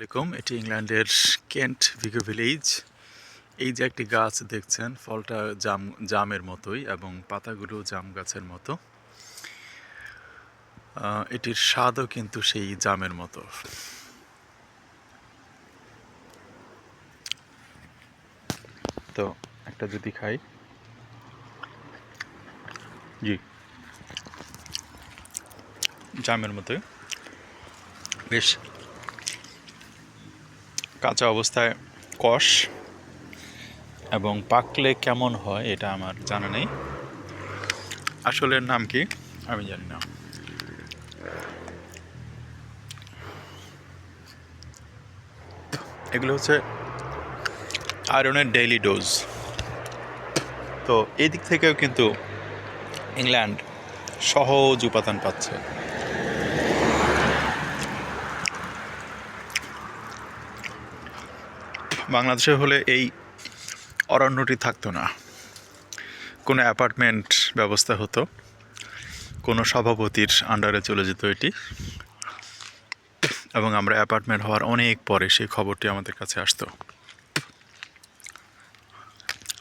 আলাইকুম, এটি ইংল্যান্ডের কেন্ট ভিগো ভিলেজ। এই যে একটি গাছ দেখছেন, ফলটা জাম, জামের মতোই এবং পাতাগুলো জাম গাছের মতো। এটির স্বাদও কিন্তু সেই জামের মতো। তো একটা যদি খাই। জি। জামের মতোই। বেশ। কাঁচা অবস্থায় কষ এবং পাকলে কেমন হয় এটা আমার জানা নেই। আসলে নাম কি? আমি জানি না। এগুলো হচ্ছে আয়রনের ডেইলি ডোজ তো এই দিক থেকেও কিন্তু ইংল্যান্ড সহজ উপাদান পাচ্ছে। বাংলাদেশে হলে এই অরণ্যটি থাকতো না। কোনো অ্যাপার্টমেন্ট ব্যবস্থা হতো, কোনো সভাপতির আন্ডারে চলে যেত এটি। এবং আমরা অ্যাপার্টমেন্ট হওয়ার অনেক পরে সেই খবরটি আমাদের কাছে আসতো।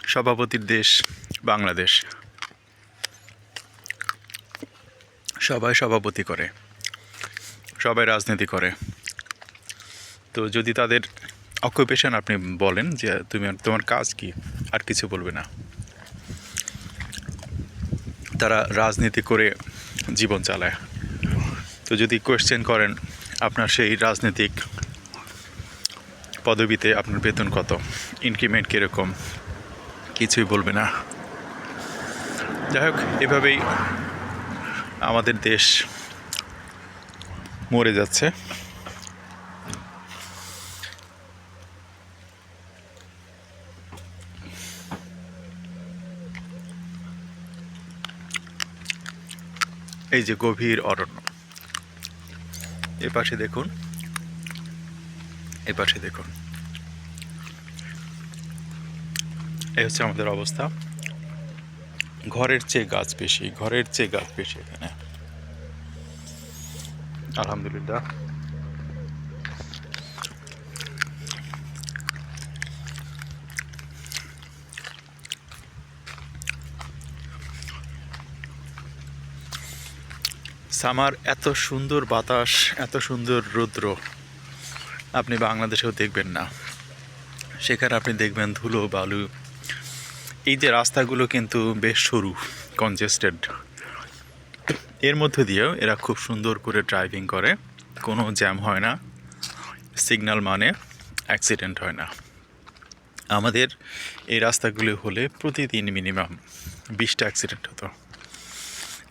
সভাপতির দেশ বাংলাদেশ। সবাই সভাপতি করে, সবাই রাজনীতি করে। তো যদি তাদের অকুপেশন আপনি বলেন যে তুমি তোমার কাজ কি? আর কিছু বলবে না। তারা রাজনীতি করে জীবন চালায়। তো যদি কোয়েশ্চেন করেন, আপনার সেই রাজনৈতিক পদবিতে আপনার বেতন কত? ইনক্রিমেন্ট কীরকম? কিছুই বলবে না। যাই হোক, এভাবেই আমাদের দেশ মরে যাচ্ছে। এই যে গভীর অরণ্য। এপাশে পাশে দেখুন, এপাশে পাশে দেখুন। এই হচ্ছে আমাদের অবস্থা। ঘরের চেয়ে গাছ বেশি, ঘরের চেয়ে গাছ বেশি এখানে। আলহামদুলিল্লাহ। সামার এত সুন্দর বাতাস, এত সুন্দর রৌদ্র আপনি বাংলাদেশেও দেখবেন না। সেখানে আপনি দেখবেন ধুলো, বালু। এই যে রাস্তাগুলো কিন্তু বেশ সরু কনজেস্টেড এর মধ্যে দিয়েও এরা খুব সুন্দর করে ড্রাইভিং করে। কোনো জ্যাম হয় না। সিগন্যাল মানে অ্যাক্সিডেন্ট হয় না। আমাদের এই রাস্তাগুলো হলে প্রতিদিন মিনিমাম বিশটা অ্যাক্সিডেন্ট হতো।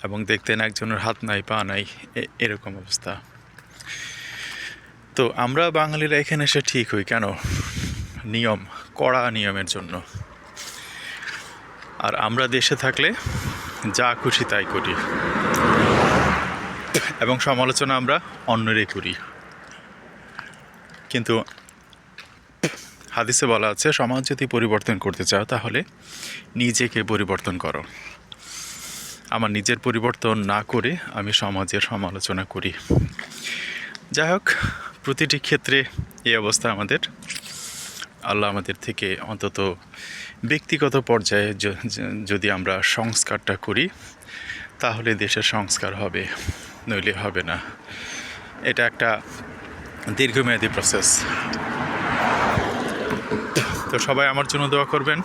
এবং দেখতেন একজনের হাত নাই, পা নাই এরকম অবস্থা। তো আমরা বাঙালিরা এখানে এসে ঠিক হই কেন? নিয়ম, কড়া নিয়মের জন্য। আর আমরা দেশে থাকলে যা খুশি তাই করি। এবং সমালোচনা আমরা অন্যেরই করি। কিন্তু হাদিসে বলা আছে, সমাজ যদি পরিবর্তন করতে চাও তাহলে নিজেকে পরিবর্তন করো। আমার নিজের পরিবর্তন না করে আমি সমাজের সমালোচনা করি। যাই হোক, প্রতিটি ক্ষেত্রে এই অবস্থা আমাদের। আল্লাহ আমাদের থেকে অন্তত ব্যক্তিগত পর্যায়ে যদি আমরা সংস্কারটা করি, তাহলে দেশের সংস্কার হবে, নইলে হবে না। এটা একটা দীর্ঘমেয়াদী প্রসেস তো সবাই আমার জন্য দোয়া করবেন।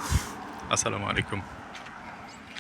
আসসালামু আলাইকুম।